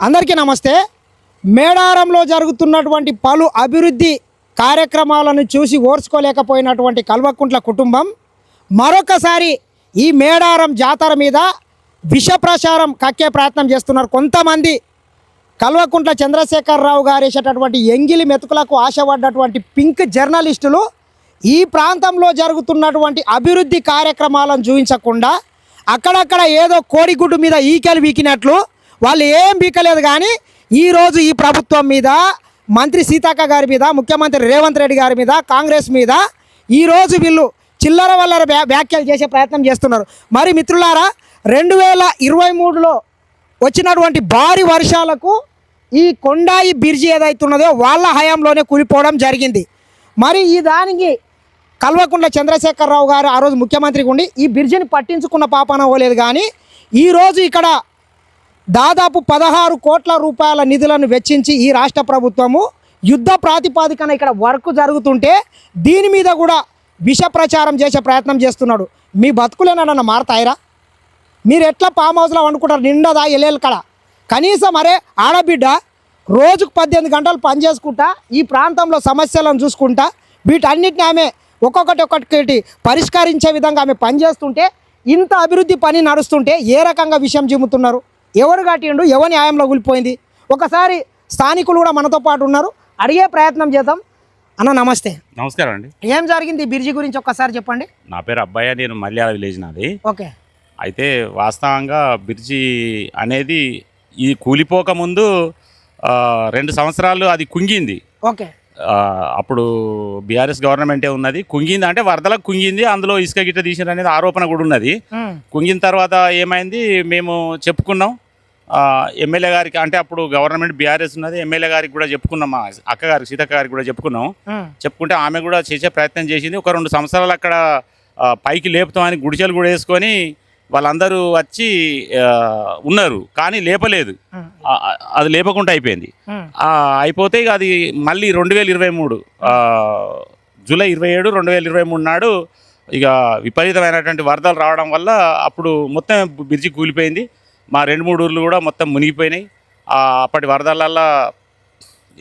అందరికీ నమస్తే. మేడారంలో జరుగుతున్నటువంటి పలు అభివృద్ధి కార్యక్రమాలను చూసి ఓర్చుకోలేకపోయినటువంటి కల్వకుంట్ల కుటుంబం మరొకసారి ఈ మేడారం జాతర మీద విష ప్రచారం కక్కే ప్రయత్నం చేస్తున్నారు. కొంతమంది కల్వకుంట్ల చంద్రశేఖరరావు గారు వేసేటటువంటి ఎంగిలి మెతుకులకు ఆశపడ్డటువంటి పింక్ జర్నలిస్టులు ఈ ప్రాంతంలో జరుగుతున్నటువంటి అభివృద్ధి కార్యక్రమాలను చూపించకుండా అక్కడక్కడ ఏదో కోడిగుడ్డు మీద ఈకెలు వీకినట్లు వాళ్ళు ఏం బీకలేదు కానీ ఈరోజు ఈ ప్రభుత్వం మీద మంత్రి సీతక్క గారి మీద ముఖ్యమంత్రి రేవంత్ రెడ్డి గారి మీద కాంగ్రెస్ మీద ఈరోజు వీళ్ళు చిల్లర వల్లర వ్యా వ్యాఖ్యలు చేసే ప్రయత్నం చేస్తున్నారు. మరి మిత్రులారా రెండు వేల ఇరవై మూడులో వచ్చినటువంటి భారీ వర్షాలకు ఈ కొండాయి బ్రిడ్జి ఏదైతే ఉన్నదో వాళ్ళ హయాంలోనే కూలిపోవడం జరిగింది. మరి ఈ దానికి కల్వకుంట్ల చంద్రశేఖరరావు గారు ఆ రోజు ముఖ్యమంత్రికి ఉండి ఈ బ్రిడ్జిని పట్టించుకున్న పాపాన పోలేదు కానీ ఈరోజు ఇక్కడ దాదాపు పదహారు కోట్ల రూపాయల నిధులను వెచ్చించి ఈ రాష్ట్ర ప్రభుత్వము యుద్ధ ప్రాతిపాదికన ఇక్కడ వర్క్ జరుగుతుంటే దీని మీద కూడా విష ప్రచారం చేసే ప్రయత్నం చేస్తున్నాడు. మీ బతుకులేనన్న మారతాయిరా? మీరు ఎట్లా ఫామ్ హౌస్లో వండుకుంటారు? నిండదా ఎల్లెలు కడ కనీసం అరే ఆడబిడ్డ రోజుకు పద్దెనిమిది గంటలు పని చేసుకుంటా ఈ ప్రాంతంలో సమస్యలను చూసుకుంటా వీటన్నిటిని ఆమె ఒక్కొక్కటి ఒక్కొక్కటి పరిష్కరించే విధంగా ఆమె పనిచేస్తుంటే ఇంత అభివృద్ధి పని నడుస్తుంటే ఏ రకంగా విషయం చిమ్ముతున్నారు ఎవరు కట్టిండు ఎవరి న్యాయంలో కూలిపోయింది? ఒకసారి స్థానికులు కూడా మనతో పాటు ఉన్నారు. అడిగే ప్రయత్నం చేద్దాం. అన్న నమస్తే. నమస్కారం అండి. ఏం జరిగింది? ఈ బిర్జి గురించి ఒక్కసారి చెప్పండి. నా పేరు అబ్బాయి నేను మల్యాల విలేజ్ నాది. ఓకే. అయితే వాస్తవంగా బిర్జి అనేది ఇది కూలిపోక ముందు రెండు సంవత్సరాలు అది కుంగింది. ఓకే. అప్పుడు బీఆర్ఎస్ గవర్నమెంటే ఉన్నది. కుంగింది అంటే వరదలకు కుంగింది అందులో ఇసుక గిట్ట తీసిన అనేది ఆరోపణ కూడా ఉన్నది. కుంగిన తర్వాత ఏమైంది? మేము చెప్పుకున్నాం. ఎమ్మెల్యే గారికి అంటే అప్పుడు గవర్నమెంట్ బీఆర్ఎస్ ఉన్నది ఎమ్మెల్యే గారికి కూడా చెప్పుకున్నాం. మా అక్కగారికి సీతక్క గారికి కూడా చెప్పుకున్నాం. చెప్పుకుంటే ఆమె కూడా చేసే ప్రయత్నం చేసింది. ఒక రెండు సంవత్సరాలు అక్కడ పైకి లేపుతామని గుడిసెలు కూడా వేసుకొని వాళ్ళందరూ వచ్చి ఉన్నారు కానీ లేపలేదు. అది లేపకుండా అయిపోయింది. అయిపోతే ఇక అది మళ్ళీ రెండు వేల ఇరవై మూడు జూలై ఇరవై ఏడు రెండు వేల ఇరవై మూడు నాడు ఇక విపరీతమైనటువంటి వరదలు రావడం వల్ల అప్పుడు మొత్తం బ్రిడ్జి కూలిపోయింది. మా రెండు మూడు ఊర్లు కూడా మొత్తం మునిగిపోయినాయి. అప్పటి వరదలల్లో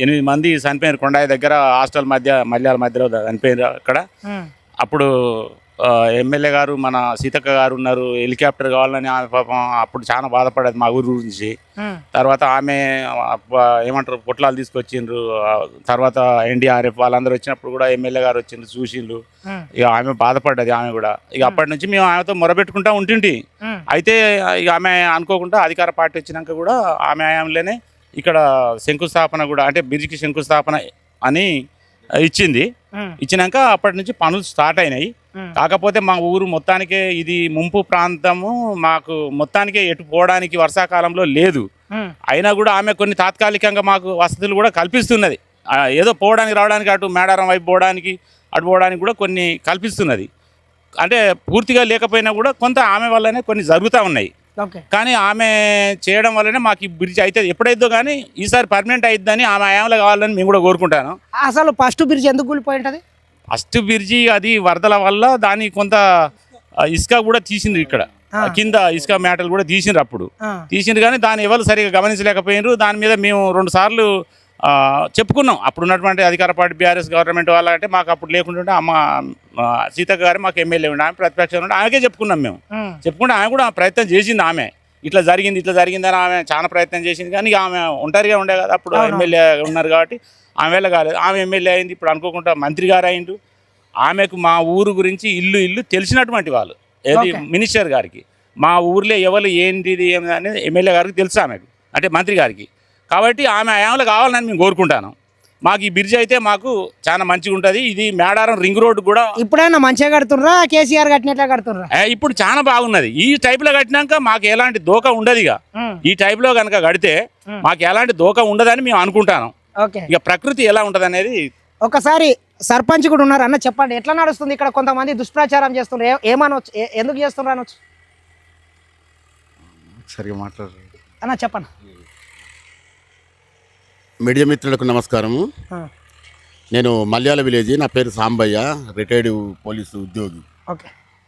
ఎనిమిది మంది చనిపోయారు కొండాయి దగ్గర హాస్టల్ మధ్య మల్యాల మధ్యలో చనిపోయారు అక్కడ. అప్పుడు ఎమ్మెల్యే గారు మన సీతక్క గారు ఉన్నారు హెలికాప్టర్ కావాలని ఆమె పాపం అప్పుడు చాలా బాధపడేది మా ఊరు గురించి. తర్వాత ఆమె ఏమంటారు పొట్లాలు తీసుకొచ్చిండ్రు. తర్వాత ఎన్డీఆర్ఎఫ్ వాళ్ళందరూ వచ్చినప్పుడు కూడా ఎమ్మెల్యే గారు వచ్చిండ్రు చూసిండ్రు. ఇక ఆమె బాధపడ్డది ఆమె కూడా. ఇక అప్పటి నుంచి మేము ఆమెతో మొరబెట్టుకుంటా ఉంటుంటి. అయితే ఇక ఆమె అనుకోకుండా అధికార పార్టీ వచ్చినాక కూడా ఆమె ఆమెలోనే ఇక్కడ శంకుస్థాపన కూడా అంటే బ్రిడ్జికి శంకుస్థాపన అని ఇచ్చింది. ఇచ్చినాక అప్పటి నుంచి పనులు స్టార్ట్ అయినాయి. కాకపోతే మా ఊరు మొత్తానికే ఇది ముంపు ప్రాంతము. మాకు మొత్తానికే ఎటు పోవడానికి వర్షాకాలంలో లేదు. అయినా కూడా ఆమె కొన్ని తాత్కాలికంగా మాకు వసతులు కూడా కల్పిస్తున్నది. ఏదో పోవడానికి రావడానికి అటు మేడారం వైపు పోవడానికి అటు పోవడానికి కూడా కొన్ని కల్పిస్తున్నది. అంటే పూర్తిగా లేకపోయినా కూడా కొంత ఆమె వల్లనే కొన్ని జరుగుతూ ఉన్నాయి. కానీ ఆమె చేయడం వల్లనే మాకు ఈ బ్రిడ్జ్ అయితే ఎప్పుడైద్దో కానీ ఈసారి పర్మనెంట్ అయిద్దని ఆమె ఆయంలో కావాలని మేము కూడా కోరుకుంటాను. అసలు ఫస్ట్ బ్రిడ్జ్ ఎందుకు కూలిపోయి ఉంటుంది ఫస్ట్ బ్రిడ్జి అది వరదల వల్ల దాని కొంత ఇసుక కూడా తీసిండ్రు ఇక్కడ. కింద ఇసుక మేటలు కూడా తీసిండ్రు అప్పుడు. తీసిండ్రు కానీ దాన్ని ఎవరు సరిగా గమనించలేకపోయినారు దాని మీద మేము రెండు సార్లు చెప్పుకున్నాం. అప్పుడు ఉన్నటువంటి అధికార పార్టీ బీఆర్ఎస్ గవర్నమెంట్ వాళ్ళంటే మాకు అప్పుడు లేకుంటుంటే అమ్మ సీతక్క గారు మాకు ఎమ్మెల్యే ఉండే. ఆమె ప్రతిపక్షం ఉండే. ఆమెకే చెప్పుకున్నాం మేము. చెప్పుకుంటే ఆమె కూడా ప్రయత్నం చేసింది ఆమె. ఇట్లా జరిగింది ఇట్లా జరిగిందని ఆమె చాలా ప్రయత్నం చేసింది. కానీ ఆమె ఒంటరిగా ఉండే కదా అప్పుడు. ఎమ్మెల్యే ఉన్నారు కాబట్టి ఆమె వెళ్ళ కాలేదు. ఆమె ఎమ్మెల్యే అయింది. ఇప్పుడు అనుకోకుండా మంత్రి గారు అయిండు. ఆమెకు మా ఊరు గురించి ఇల్లు ఇల్లు తెలిసినటువంటి వాళ్ళు. ఏది. మినిస్టర్ గారికి. మా ఊర్లో ఎవరు ఏంటిది ఏమి అనేది ఎమ్మెల్యే గారికి తెలుసు ఆమెకు. అంటే మంత్రి గారికి. కాబట్టి ఆమె ఆమెలో కావాలని మేము కోరుకుంటాను. మాకు ఈ బ్రిడ్జ్ అయితే మాకు చాలా మంచిగా ఉంటుంది. ఇది మేడారం రింగ్ రోడ్ కూడా ఇప్పుడైనా మంచిగా కడుతుండ్రా? కేసీఆర్ కట్టినట్లే కడుతుండ్రా? ఏ, ఇప్పుడు చాలా బాగున్నది. ఈ టైప్లో కట్టినాక మాకు ఎలాంటి దోక ఉండదు ఇక. ఈ టైప్లో కనుక కడితే. మాకు ఎలాంటి దోక ఉండదని మేము అనుకుంటాను. ఓకే. ఇక ప్రకృతి ఎలా ఉంటుంది అనేది ఒకసారి సర్పంచ్ కూడా ఉన్నారు. అన్న చెప్పండి ఎట్లా నడుస్తుంది ఇక్కడ కొంతమంది దుష్ప్రచారం చేస్తున్నారు ఏమనొచ్చు ఎందుకు చేస్తున్నారు అనొచ్చు సరిగా మాట్లాడు అన్న చెప్పండి. మీడియా మిత్రులకు నమస్కారము. నేను మల్యాల విలేజ్ నా పేరు సాంబయ్య రిటైర్డ్ పోలీసు ఉద్యోగి. ఓకే.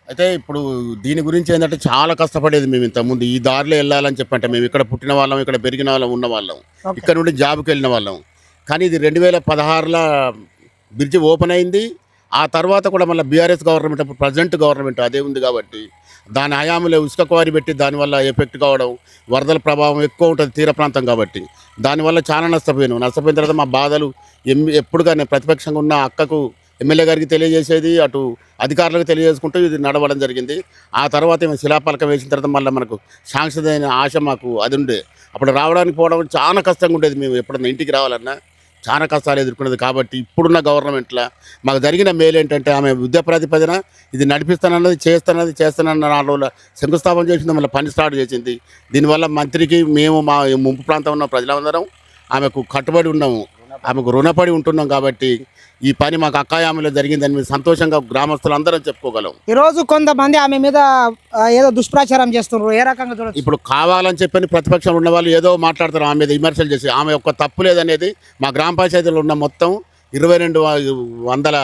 అయితే ఇప్పుడు దీని గురించి ఏంటంటే చాలా కష్టపడేది మేము ఇంతకుముందు. ఈ దారిలో వెళ్ళాలని చెప్పంటే మేము ఇక్కడ పుట్టిన వాళ్ళం ఇక్కడ పెరిగిన వాళ్ళం ఉన్న వాళ్ళం. ఇక్కడ నుండి జాబ్కి వెళ్ళిన వాళ్ళం. కానీ ఇది రెండు వేల పదహారులో బ్రిడ్జి ఓపెన్ అయింది. ఆ తర్వాత కూడా మళ్ళీ బీఆర్ఎస్ గవర్నమెంట్ ప్రజెంట్ గవర్నమెంట్ అదే ఉంది కాబట్టి దాని హయాంలో ఇసుక క్వారీ పెట్టి దానివల్ల ఎఫెక్ట్ కావడం వరదల ప్రభావం ఎక్కువ ఉంటుంది తీర ప్రాంతం కాబట్టి. దానివల్ల చాలా నష్టపోయాను. నష్టపోయిన తర్వాత మా బాధలు ఎం ఎప్పుడుగా నేను ప్రతిపక్షంగా ఉన్న అక్కకు ఎమ్మెల్యే గారికి తెలియజేసేది అటు అధికారులకు తెలియజేసుకుంటూ ఇది నడవడం జరిగింది. ఆ తర్వాత మేము శిలాపలకం వేసిన తర్వాత మళ్ళీ మనకు శాంక్షన్ అయిన ఆశ మాకు అది ఉండే. అప్పుడు రావడానికి పోవడం చాలా కష్టంగా ఉండేది మేము ఎప్పుడన్నా ఇంటికి రావాలన్నా. చాలా కష్టాలు ఎదుర్కొన్నది కాబట్టి ఇప్పుడున్న గవర్నమెంట్లో మాకు జరిగిన మేలు ఏంటంటే ఆమె విద్యా ప్రాతిపదన ఇది నడిపిస్తానన్నది చేస్తానన్నది చేస్తానన్న నాలుగు శంకుస్థాపన చేసింది మళ్ళీ పని స్టార్ట్ చేసింది. దీనివల్ల మంత్రికి మేము మా ముంపు ప్రాంతం ఉన్న ప్రజలందరం ఆమెకు కట్టుబడి ఉన్నాము. ఆమెకు రుణపడి ఉంటున్నాం కాబట్టి ఈ పని మాకు అక్కాయామలో జరిగిందని మేము సంతోషంగా గ్రామస్తులందరం చెప్పుకోగలం. ఈరోజు కొంతమంది ఆమె మీద ఆ, ఏదో దుష్ప్రచారం చేస్తున్నారు. ఏ రకంగా చూడొచ్చు? ఇప్పుడు కావాలని చెప్పని ప్రతిపక్షంలో ఉన్న వాళ్ళు ఏదో మాట్లాడతారు ఆమె మీద విమర్శలు చేసి ఆమె యొక్క తప్పు లేదనేది మా గ్రామ పంచాయతీలో ఉన్న మొత్తం ఇరవై రెండు వందల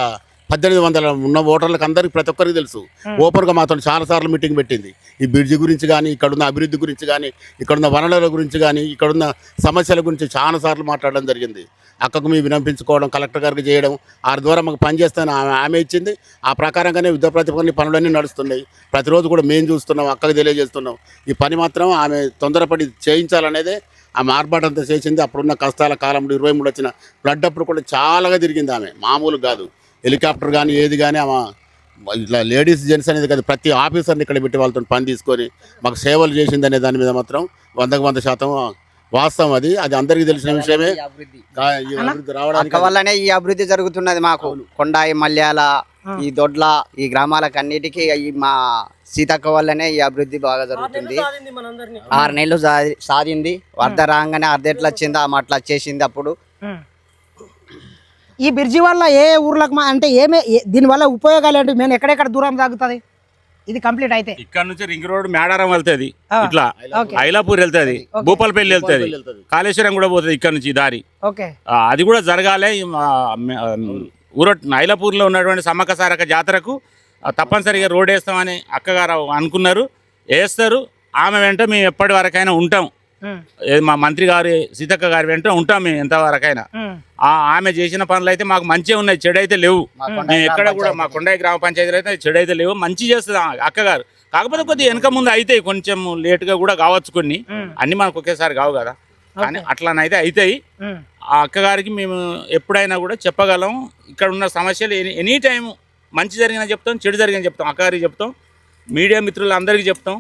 పద్దెనిమిది వందల ఉన్న ఓటర్లకు అందరికీ ప్రతి ఒక్కరికి తెలుసు. ఓపెన్గా మాతో చాలాసార్లు మీటింగ్ పెట్టింది. ఈ బ్రిడ్జి గురించి కానీ ఇక్కడున్న అభివృద్ధి గురించి కానీ ఇక్కడున్న వనరుల గురించి కానీ ఇక్కడున్న సమస్యల గురించి చాలాసార్లు మాట్లాడడం జరిగింది. అక్కకు మేము వినంపించుకోవడం కలెక్టర్ గారికి చేయడం ఆ ద్వారా మాకు పని చేస్తాను ఆమె ఆమె ఇచ్చింది. ఆ ప్రకారంగానే యుద్ధ ప్రతిపన్ని పనులన్నీ నడుస్తున్నాయి. ప్రతిరోజు కూడా మేము చూస్తున్నాం అక్కకు తెలియజేస్తున్నాం. ఈ పని మాత్రం ఆమె తొందరపడి చేయించాలనేదే ఆమె ఆర్భాటంతో చేసింది. అప్పుడున్న కష్టాల కాలంలో ఇరవై మూడు వచ్చిన ఫ్లడ్ అప్పుడు కూడా చాలాగా తిరిగింది ఆమె. మామూలు కాదు. హెలికాప్టర్ కానీ ఏది కానీ ఆమె ఇట్లా లేడీస్ జెంట్స్ అనేది కాదు ప్రతి ఆఫీసర్ని ఇక్కడ పెట్టి వాళ్ళతో పని తీసుకొని మాకు సేవలు చేసింది అనే దాని మీద మాత్రం వందకు వంద శాతం వాస్తవం అది. అది అందరికీ తెలిసిన విషయమే. ఈ అభివృద్ధి. కా- ఈ అభివృద్ధి రావడానికి వల్లనే ఈ అభివృద్ధి జరుగుతున్నది మాకు. కొండాయి మల్యాల ఈ దొడ్ల ఈ గ్రామాలకు అన్నిటికీ ఈ మా సీతక్క వల్లనే ఈ అభివృద్ధి బాగా జరుగుతుంది. ఆరు నెలలు సాధి- సాధింది. వరద రాగానే అర్ధెట్లు వచ్చింది ఆ మట్ల వచ్చేసింది అప్పుడు. ఈ బ్రిడ్జి వల్ల ఏ ఊర్లకు మా- అంటే ఏమే దీనివల్ల ఉపయోగాలు ఏంటి? మేము ఎక్కడెక్కడ దూరం తాగుతుంది ఇది కంప్లీట్ అయితే. ఇక్కడ నుంచి రింగ్ రోడ్ మేడారం వెళ్తుంది. ఇట్లా ఐలాపూర్ వెళ్తుంది. భూపాలపల్లి వెళ్తుంది. కాళేశ్వరం కూడా పోతుంది ఇక్కడ నుంచి ఈ దారి. ఓకే. అది కూడా జరగాలి. ఈ మా- మే- ఆ, ఊర ఐలాపూర్లో ఉన్నటువంటి సమ్మక్క సారక్క జాతరకు తప్పనిసరిగా రోడ్ వేస్తామని అక్కగారు అనుకున్నారు. వేస్తారు. ఆమె వెంట మేము ఎప్పటి వరకైనా ఉంటాం. మా మంత్రి గారి సీతక్క గారి వెంట ఉంటాం మేము ఎంతవరకైనా ఆమె చేసిన పనులు అయితే మాకు మంచిగా ఉన్నాయి చెడు అయితే లేవు మేము ఎక్కడ కూడా మా కొండాయి గ్రామ పంచాయతీలో అయితే చెడు అయితే లేవు. మంచి చేస్తుంది అక్కగారు కాకపోతే కొద్దిగా వెనక ముందు అవుతాయి కొంచెం లేటుగా కూడా కావచ్చు కొన్ని. అన్ని మనకు ఒకేసారి కావు కదా. కానీ అట్లానైతే అవుతాయి. ఆ. అక్కగారికి మేము ఎప్పుడైనా కూడా చెప్పగలం. ఇక్కడ ఉన్న సమస్యలు ఎనీ ఎనీ టైం మంచి జరిగిన చెప్తాం చెడు జరిగిన చెప్తాం. అక్కగారికి చెప్తాం. మీడియా మిత్రులందరికీ చెప్తాం.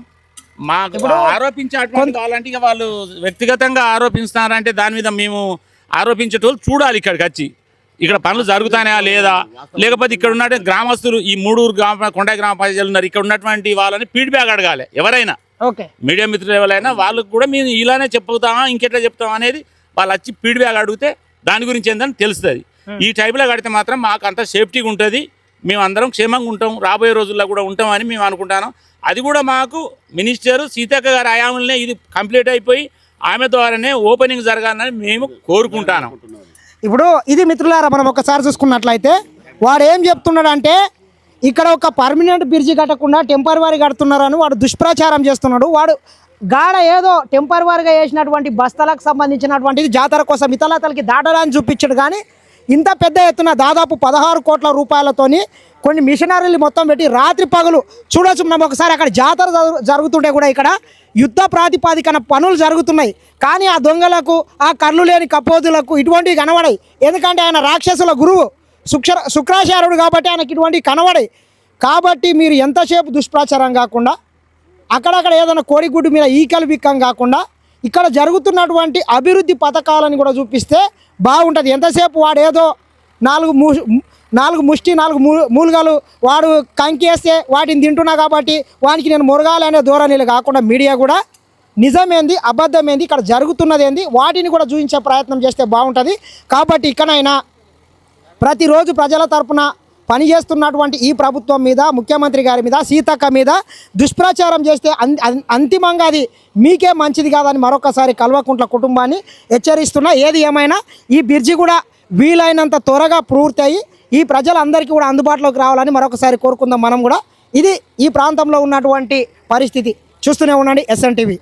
మాకు ఆరోపించేటువంటి ఇక వాళ్ళు వ్యక్తిగతంగా ఆరోపిస్తున్నారంటే దాని మీద మేము ఆరోపించేటోళ్ళు చూడాలి ఇక్కడికి వచ్చి. ఇక్కడ పనులు జరుగుతాయా లేదా? లేకపోతే ఇక్కడ ఉన్నటువంటి గ్రామస్తులు ఈ మూడూరు గ్రామ కొండ గ్రామ పంచాయతీలు ఉన్నారు. ఇక్కడ ఉన్నటువంటి వాళ్ళని ఫీడ్బ్యాక్ అడగాలి ఎవరైనా. ఓకే. మీడియా మిత్రులు ఎవరైనా వాళ్ళకు కూడా మేము ఇలానే చెప్పుతామా ఇంకెట్లా చెప్తాం అనేది వాళ్ళు వచ్చి ఫీడ్బ్యాక్ అడిగితే దాని గురించి ఏందని తెలుస్తుంది. ఈ టైప్లో కడితే మాత్రం మాకు అంత సేఫ్టీగా ఉంటుంది. మేము అందరం క్షేమంగా ఉంటాం. రాబోయే రోజుల్లో కూడా ఉంటామని మేము అనుకుంటాను. అది కూడా మాకు మినిస్టర్ సీతక్క గారి హయాంలోనే ఇది కంప్లీట్ అయిపోయి ఆమె ద్వారానే ఓపెనింగ్ జరగాలని మేము కోరుకుంటాను. ఇప్పుడు ఇది మిత్రులారా మనం ఒకసారి చూసుకున్నట్లయితే వాడు ఏం చెప్తున్నాడంటే ఇక్కడ ఒక పర్మనెంట్ బ్రిడ్జి కట్టకుండా టెంపరీ కడుతున్నారని వాడు దుష్ప్రచారం చేస్తున్నాడు. వాడు గాడ ఏదో టెంపరీగా వేసినటువంటి బస్తలకు సంబంధించినటువంటిది జాతర కోసం ఇతలతలకి దాటడానికి చూపించాడు కానీ ఇంత పెద్ద ఎత్తున దాదాపు పదహారు కోట్ల రూపాయలతోని కొన్ని మిషనరీలు మొత్తం పెట్టి రాత్రి పగలు చూడొచ్చు మనం ఒకసారి అక్కడ జాతర జరుగు- జరుగుతుంటే కూడా ఇక్కడ యుద్ధ ప్రాతిపాదికన పనులు జరుగుతున్నాయి. కానీ ఆ దొంగలకు ఆ కళ్ళు లేని కపోతులకు ఇటువంటివి కనబడాయి. ఎందుకంటే ఆయన రాక్షసుల గురువు శుక్ర శుక్రాచార్యుడు కాబట్టి ఆయనకి ఇటువంటివి కనబడాయి. కాబట్టి మీరు ఎంతసేపు దుష్ప్రచారం కాకుండా అక్కడక్కడ ఏదైనా కోడిగుడ్డు మీద ఈకలు బిక్కం కాకుండా ఇక్కడ జరుగుతున్నటువంటి అభివృద్ధి పథకాలను కూడా చూపిస్తే బాగుంటుంది. ఎంతసేపు వాడు ఏదో నాలుగు ము నాలుగు ముష్టి నాలుగు మూలుగాలు వాడు కంకేస్తే వాటిని తింటున్నా కాబట్టి వానికి నేను మురగాలనే ధోరణిలు కాకుండా మీడియా కూడా నిజమేంది అబద్ధమేంది ఇక్కడ జరుగుతున్నది ఏంది వాటిని కూడా చూపించే ప్రయత్నం చేస్తే బాగుంటుంది. కాబట్టి ఇక్కడైనా ప్రతిరోజు ప్రజల తరపున పనిచేస్తున్నటువంటి ఈ ప్రభుత్వం మీద ముఖ్యమంత్రి గారి మీద సీతక్క మీద దుష్ప్రచారం చేస్తే అన్- అంతిమంగా అది మీకే మంచిది కాదని మరొకసారి కల్వకుంట్ల కుటుంబాన్ని హెచ్చరిస్తున్నా. ఏది ఏమైనా ఈ బ్రిడ్జి కూడా వీలైనంత త్వరగా పూర్తి ఈ ప్రజలందరికీ కూడా అందుబాటులోకి రావాలని మరొకసారి కోరుకుందాం మనం కూడా. ఇది ఈ ప్రాంతంలో ఉన్నటువంటి పరిస్థితి. చూస్తూనే ఉండండి ఎస్ఎన్ టీవీ.